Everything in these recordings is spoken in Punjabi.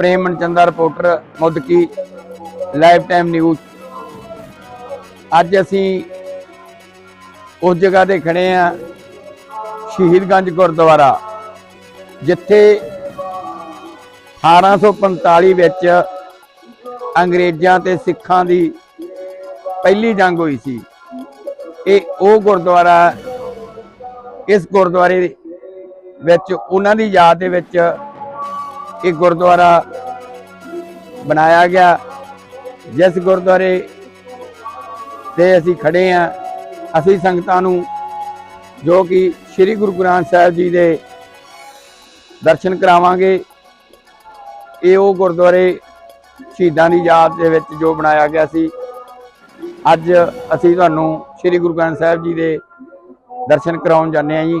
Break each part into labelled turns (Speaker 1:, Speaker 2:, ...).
Speaker 1: Prem Manchanda reporter Muddki live time news. ਅੱਜ ਅਸੀਂ ਉਸ ਜਗ੍ਹਾ ਤੇ ਖੜੇ ਆ ਸ਼ਹੀਦਗੰਜ ਗੁਰਦੁਆਰਾ, ਜਿੱਥੇ 1845 ਵਿੱਚ ਅੰਗਰੇਜ਼ਾਂ ਤੇ ਸਿੱਖਾਂ ਦੀ ਪਹਿਲੀ ਜੰਗ ਹੋਈ ਸੀ। ਇਹ ਉਹ ਗੁਰਦੁਆਰਾ, ਇਸ ਗੁਰਦੁਆਰੇ ਵਿੱਚ ਉਹਨਾਂ ਦੀ ਯਾਦ ਦੇ ਵਿੱਚ ਇਹ ਗੁਰਦੁਆਰਾ ਬਣਾਇਆ ਗਿਆ। ਜਿਸ ਗੁਰਦੁਆਰੇ ਤੇ ਅਸੀਂ ਖੜੇ ਆ ਅਸੀਂ ਸੰਗਤਾਂ ਨੂੰ ਜੋ ਕਿ ਸ੍ਰੀ ਗੁਰੂ ਗ੍ਰੰਥ ਸਾਹਿਬ ਜੀ ਦੇ ਦਰਸ਼ਨ ਕਰਾਵਾਂਗੇ, ਇਹ ਉਹ ਗੁਰਦੁਆਰੇ ਸ਼ਹੀਦਾਂ ਦੀ ਯਾਦ ਦੇ ਵਿੱਚ ਜੋ ਬਣਾਇਆ ਗਿਆ ਸੀ। ਅੱਜ ਅਸੀਂ ਤੁਹਾਨੂੰ ਸ੍ਰੀ ਗੁਰੂ ਗ੍ਰੰਥ ਸਾਹਿਬ ਜੀ ਦੇ ਦਰਸ਼ਨ ਕਰਾਉਣ ਜਾਂਦੇ ਆ ਜੀ।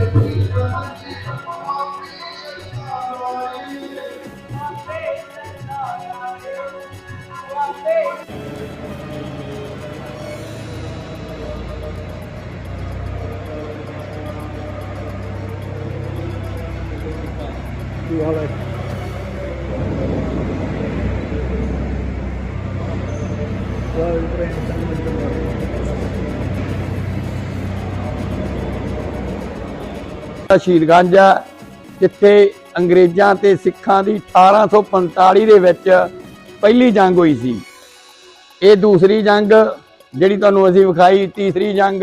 Speaker 1: ਸ਼ਹੀਦਗੰਜ ਆ, ਜਿੱਥੇ ਅੰਗਰੇਜ਼ਾਂ ਤੇ ਸਿੱਖਾਂ ਦੀ 1845 ਦੇ ਵਿੱਚ ਪਹਿਲੀ ਜੰਗ ਹੋਈ ਸੀ। ਇਹ ਦੂਸਰੀ ਜੰਗ ਜਿਹੜੀ ਤੁਹਾਨੂੰ ਅਸੀਂ ਵਿਖਾਈ, ਤੀਸਰੀ ਜੰਗ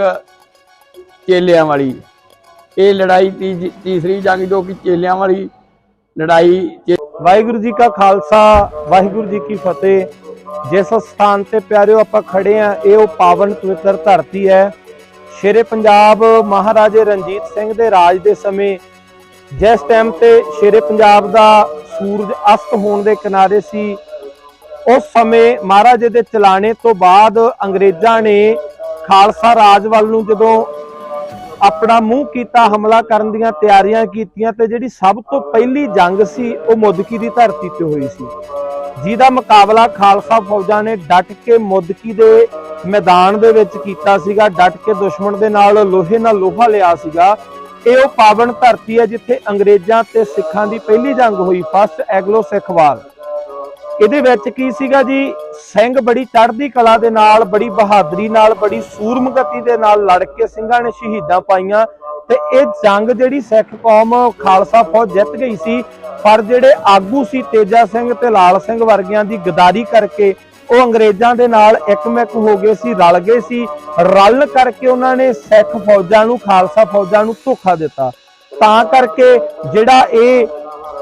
Speaker 1: ਚੇਲਿਆਂ ਵਾਲੀ। ਇਹ ਲੜਾਈ ਤੀਜ- ਤੀਸਰੀ ਜੰਗ ਜੋ ਕਿ ਚੇਲਿਆਂ ਵਾਲੀ ਲੜਾਈ
Speaker 2: ਵਾਹਿਗੁਰੂ ਜੀ ਕਾ ਖਾਲਸਾ, ਵਾਹਿਗੁਰੂ ਜੀ ਕੀ ਫਤਿਹ। ਜਿਸ ਸਥਾਨ ਤੇ ਪਿਆਰਿਓ ਆਪਾਂ ਖੜੇ ਆ, ਇਹ ਉਹ ਪਾਵਨ ਪਵਿੱਤਰ ਧਰਤੀ ਹੈ। ਸ਼ੇਰੇ ਪੰਜਾਬ ਮਹਾਰਾਜੇ ਰਣਜੀਤ ਸਿੰਘ ਦੇ ਰਾਜ ਦੇ ਸਮੇਂ, ਜਿਸ ਟਾਈਮ ਤੇ ਸ਼ੇਰੇ ਪੰਜਾਬ ਦਾ ਸੂਰਜ ਅਸਤ ਹੋਣ ਦੇ ਕਿਨਾਰੇ ਸੀ, ਉਸ ਸਮੇਂ ਮਹਾਰਾਜੇ ਦੇ ਚਲਾਣੇ ਤੋਂ ਬਾਅਦ ਅੰਗਰੇਜ਼ਾਂ ਨੇ ਖਾਲਸਾ ਰਾਜ ਵੱਲ ਨੂੰ ਜਦੋਂ ਆਪਣਾ ਮੂੰਹ ਕੀਤਾ ਹਮਲਾ ਕਰਨ ਦੀਆਂ ਤਿਆਰੀਆਂ ਕੀਤੀਆਂ ਤੇ ਜਿਹੜੀ ਸਭ ਤੋਂ ਪਹਿਲੀ ਜੰਗ ਸੀ, ਉਹ ਮੁੱਦਕੀ ਦੀ ਧਰਤੀ ਤੇ ਹੋਈ ਸੀ। ਜਿਹਦਾ ਮੁਕਾਬਲਾ ਖਾਲਸਾ ਫੌਜਾਂ ਨੇ ਡਟ ਕੇ ਮੁੱਦਕੀ ਦੇ ਮੈਦਾਨ ਦੇ ਵਿੱਚ ਕੀਤਾ ਸੀਗਾ, ਡਟ ਕੇ ਦੁਸ਼ਮਣ ਦੇ ਨਾਲ ਲੋਹੇ ਨਾਲ ਲੋਹਾ ਲਿਆ ਸੀਗਾ। ਇਹ ਉਹ ਪਾਵਨ ਧਰਤੀ ਹੈ ਜਿੱਥੇ ਅੰਗਰੇਜ਼ਾਂ ਤੇ ਸਿੱਖਾਂ ਦੀ ਪਹਿਲੀ ਜੰਗ ਹੋਈ, ਫਸਟ ਐਗਲੋ ਸਿੱਖ ਵਾਰ। ਇਹਦੇ ਵਿੱਚ ਕੀ ਸੀਗਾ ਜੀ? ਸਿੰਘ ਬੜੀ ਚੜ੍ਹਦੀ ਕਲਾ ਦੇ ਨਾਲ, ਬੜੀ ਬਹਾਦਰੀ ਨਾਲ, ਬੜੀ ਸੂਰਮਗਤੀ ਦੇ ਨਾਲ ਲੜ ਕੇ ਸਿੰਘਾਂ ਨੇ ਸ਼ਹੀਦਾਂ ਪਾਈਆਂ ਤੇ ਇਹ ਜੰਗ ਜਿਹੜੀ ਸਿੱਖ ਕੌਮ ਖਾਲਸਾ ਫੌਜ ਜਿੱਤ ਗਈ ਸੀ, ਪਰ ਜਿਹੜੇ ਆਗੂ ਸੀ ਤੇਜਾ ਸਿੰਘ ਤੇ ਲਾਲ ਸਿੰਘ ਵਰਗਿਆਂ ਦੀ ਗਦਾਰੀ ਕਰਕੇ ਉਹ ਅੰਗਰੇਜ਼ਾਂ ਦੇ ਨਾਲ ਇੱਕਮਿਕ ਹੋ ਗਏ ਸੀ, ਰਲ ਗਏ ਸੀ। ਰਲ ਕਰਕੇ ਉਹਨਾਂ ਨੇ ਸਿੱਖ ਫੌਜਾਂ ਨੂੰ, ਖਾਲਸਾ ਫੌਜਾਂ ਨੂੰ ਧੋਖਾ ਦਿੱਤਾ। ਤਾਂ ਕਰਕੇ ਜਿਹੜਾ ਇਹ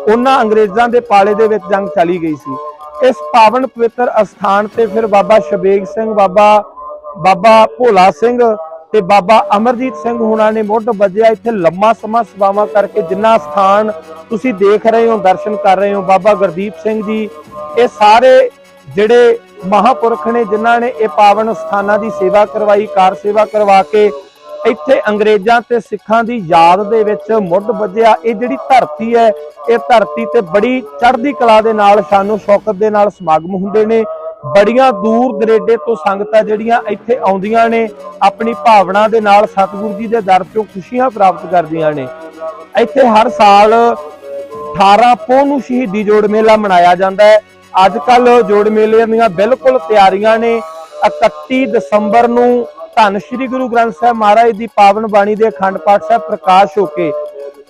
Speaker 2: ਉਹਨਾਂ ਅੰਗਰੇਜ਼ਾਂ ਦੇ ਪਾਲੇ ਦੇ ਵਿੱਚ ਜੰਗ ਚਲੀ ਗਈ ਸੀ। ਇਸ ਪਾਵਨ ਪਵਿੱਤਰ ਅਸਥਾਨ ਤੇ ਫਿਰ ਬਾਬਾ ਸ਼ਬੇਗ ਸਿੰਘ, ਬਾਬਾ ਬਾਬਾ ਭੋਲਾ ਸਿੰਘ ਤੇ ਬਾਬਾ ਅਮਰਜੀਤ ਸਿੰਘ ਹੁਣਾਂ ਨੇ ਮੁੱਢ ਵੱਜਿਆ। ਇੱਥੇ ਲੰਮਾ ਸਮਾਂ ਸੇਵਾਵਾਂ ਕਰਕੇ ਜਿੰਨਾ ਸਥਾਨ ਤੁਸੀਂ ਦੇਖ ਰਹੇ ਹੋ, ਦਰਸ਼ਨ ਕਰ ਰਹੇ ਹੋ, ਬਾਬਾ ਗੁਰਦੀਪ ਸਿੰਘ ਜੀ, ਇਹ ਸਾਰੇ ਜਿਹੜੇ ਮਹਾਪੁਰਖ ਨੇ, ਜਿਨ੍ਹਾਂ ਨੇ ਇਹ ਪਾਵਨ ਸਥਾਨਾਂ ਦੀ ਸੇਵਾ ਕਰਵਾਈ, ਕਾਰ ਸੇਵਾ ਕਰਵਾ ਕੇ ਇੱਥੇ ਅੰਗਰੇਜ਼ਾਂ ਤੇ ਸਿੱਖਾਂ ਦੀ ਯਾਦ ਦੇ ਵਿੱਚ ਮੁੱਢ ਵੱਜਿਆ। ਇਹ ਜਿਹੜੀ ਧਰਤੀ ਹੈ, ਇਹ ਧਰਤੀ ਤੇ ਬੜੀ ਚੜ੍ਹਦੀ ਕਲਾ ਦੇ ਨਾਲ, ਸ਼ਾਨੋ ਸ਼ੌਕਤ ਦੇ ਨਾਲ ਸਮਾਗਮ ਹੁੰਦੇ ਨੇ। ਬੜੀਆਂ ਦੂਰ ਦਰੇਡੇ ਤੋਂ ਸੰਗਤਾਂ ਜਿਹੜੀਆਂ ਇੱਥੇ ਆਉਂਦੀਆਂ ਨੇ, ਆਪਣੀ ਭਾਵਨਾ ਦੇ ਨਾਲ ਸਤਿਗੁਰੂ ਜੀ ਦੇ ਦਰ ਤੋਂ ਖੁਸ਼ੀਆਂ ਪ੍ਰਾਪਤ ਕਰਦੀਆਂ ਨੇ। ਇੱਥੇ ਹਰ ਸਾਲ 18 ਪੋਹ ਨੂੰ ਸ਼ਹੀਦੀ ਜੋੜ ਮੇਲਾ ਮਨਾਇਆ ਜਾਂਦਾ ਹੈ। ਅੱਜ ਕੱਲ ਜੋੜ ਮੇਲੇ ਦੀਆਂ ਬਿਲਕੁਲ ਤਿਆਰੀਆਂ ਨੇ। 31 ਦਸੰਬਰ ਨੂੰ ਧੰਨ ਸ਼੍ਰੀ ਗੁਰੂ ਗ੍ਰੰਥ ਸਾਹਿਬ ਮਹਾਰਾਜ ਦੀ ਪਾਵਨ ਬਾਣੀ ਦੇ ਅਖੰਡ ਪਾਠ ਸਾਹਿਬ ਪ੍ਰਕਾਸ਼ ਹੋ ਕੇ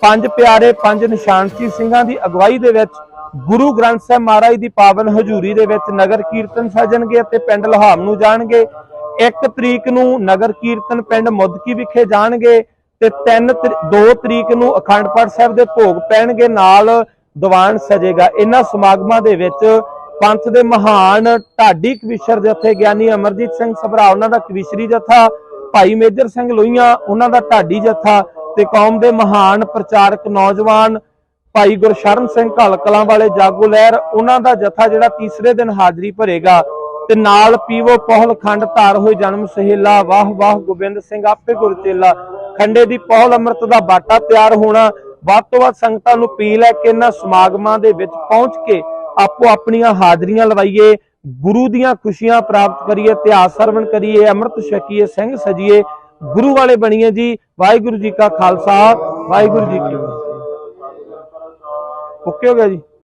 Speaker 2: ਪੰਜ ਪਿਆਰੇ, ਪੰਜ ਨਿਸ਼ਾਨਚੀ ਸਿੰਘਾਂ ਦੀ ਅਗਵਾਈ ਦੇ ਵਿੱਚ ਗੁਰੂ ਗ੍ਰੰਥ ਸਾਹਿਬ ਮਹਾਰਾਜ ਦੀ ਪਾਵਨ ਹਜ਼ੂਰੀ ਦੇ ਵਿੱਚ ਨਗਰ ਕੀਰਤਨ ਸਜਣਗੇ ਅਤੇ ਪਿੰਡ ਲਹਾਮ ਨੂੰ ਜਾਣਗੇ। 1 ਤਰੀਕ ਨੂੰ ਨਗਰ ਕੀਰਤਨ ਪਿੰਡ ਮੁੱਦਕੀ ਵਿਖੇ ਜਾਣਗੇ ਤੇ 3 2 ਤਰੀਕ ਨੂੰ ਅਖੰਡ ਪਾਠ ਸਾਹਿਬ ਦੇ ਭੋਗ ਪੈਣਗੇ, ਨਾਲ ਦੀਵਾਨ ਸਜੇਗਾ। ਇਹਨਾਂ ਸਮਾਗਮਾਂ ਦੇ ਵਿੱਚ ਪੰਥ ਦੇ ਮਹਾਨ ਢਾਡੀ ਕਵਿਸ਼ਰ ਜਥੇ ਗਿਆਨੀ ਅਮਰਜੀਤ ਸਿੰਘ ਸਭਰਾ, ਉਹਨਾਂ ਦਾ ਕਵਿਸ਼ਰੀ ਜਥਾ, ਭਾਈ ਮੇਜਰ ਸਿੰਘ ਲੋਹੀਆਂ, ਉਹਨਾਂ ਦਾ ਢਾਡੀ ਜਥਾ ਤੇ ਕੌਮ ਦੇ ਮਹਾਨ ਪ੍ਰਚਾਰਕ ਨੌਜਵਾਨ ਭਾਈ ਗੁਰਸ਼ਰਨ ਸਿੰਘ ਕਲਕਲਾਂ ਵਾਲੇ ਜਾਗੋ ਲਹਿਰ, ਉਹਨਾਂ ਦਾ ਜਥਾ ਜਿਹੜਾ ਤੀਸਰੇ ਦਿਨ ਹਾਜ਼ਰੀ ਭਰੇਗਾ ਤੇ ਨਾਲ ਪੀਵੋ ਪਹਲ ਖੰਡ ਧਾਰ ਹੋਏ ਜਨਮ ਸਹੇਲਾ, ਵਾਹ ਵਾਹ ਗੋਬਿੰਦ ਸਿੰਘ ਆਪੇ ਗੁਰਚੇਲਾ ਖੰਡੇ ਦੀ ਪਹਲ ਅੰਮ੍ਰਿਤ ਦਾ ਬਾਟਾ ਤਿਆਰ ਹੋਣਾ, ਵੱਧ ਤੋਂ ਵੱਧ ਸੰਗਤਾਂ ਨੂੰ ਅਪੀਲ ਹੈ ਕਿ ਇਹਨਾਂ ਸਮਾਗਮਾਂ ਦੇ ਵਿੱਚ ਪਹੁੰਚ ਕੇ ਆਪੋ ਆਪਣੀਆਂ ਹਾਜ਼ਰੀਆਂ ਲਵਾਈਏ, ਗੁਰੂ ਦੀਆਂ ਖੁਸ਼ੀਆਂ ਪ੍ਰਾਪਤ ਕਰੀਏ ਇਤਿਹਾਸ ਸਰਵਣ ਕਰੀਏ, ਅੰਮ੍ਰਿਤ ਛਕੀਏ, ਸਿੰਘ ਸਜੀਏ, ਗੁਰੂ ਵਾਲੇ ਬਣੀਏ ਜੀ। ਵਾਹਿਗੁਰੂ ਜੀ ਕਾ ਖਾਲਸਾ, ਵਾਹਿਗੁਰੂ ਜੀ ਕੀ ਫਤਿਹ। ਓਕੇ ਹੋ ਗਿਆ ਜੀ।